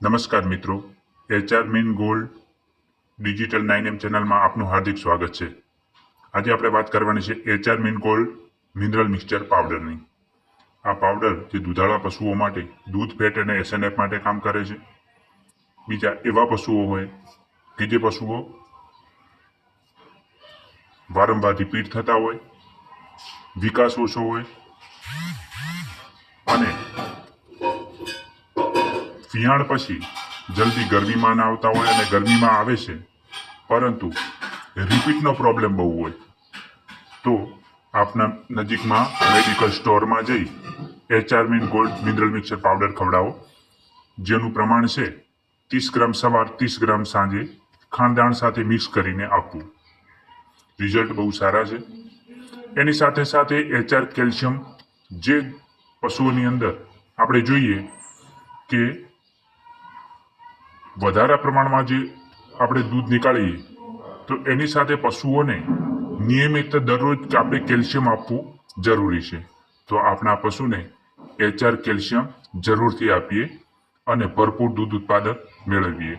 નમસ્કાર મિત્રો. HR min gold digital nine M ચેનલમાં આપનું હાર્દિક સ્વાગત છે. આજે આપણે વાત કરવાની છે HR min gold mineral mixture પાવડરની. આ પાવડર જે દૂધાળા પશુઓ માટે, દૂધ, ફેટ અને એસએનએફ માટે કામ કરે છે. બીજા એવા પશુઓ હોય કે જે પશુઓ વારંવાર રિપીટ થતા હોય, વિકાસ ઓછો હોય વિયાણ પછી જલ્દી ગરમીમાં ના આવતા હોય અને ગરમીમાં આવે છે. પરંતુ રિપીટનો પ્રોબ્લેમ બહુ હોય. તો આપના નજીકમાં મેડિકલ સ્ટોરમાં જઈ HR min gold mineral mixer powder ખવડાવો. જેનું પ્રમાણ છે ત્રીસ ગ્રામ સવાર ત્રીસ ગ્રામ સાંજે ખાંડદાણ સાથે મિક્સ કરીને આપવું. રિઝલ્ટ બહુ સારા છે. એની સાથે સાથે એચઆર કેલ્શિયમ જે પશુઓની અંદર આપણે જોઈએ કે વધારા પ્રમાણમાં જે આપણે દૂધ નીકાળીએ, તો એની સાથે પશુઓને નિયમિત દરરોજ આપણે કેલ્શિયમ આપવું જરૂરી છે. તો આપણા પશુને એચઆર કેલ્શિયમ જરૂરથી આપીએ અને ભરપૂર દૂધ ઉત્પાદન મેળવીએ.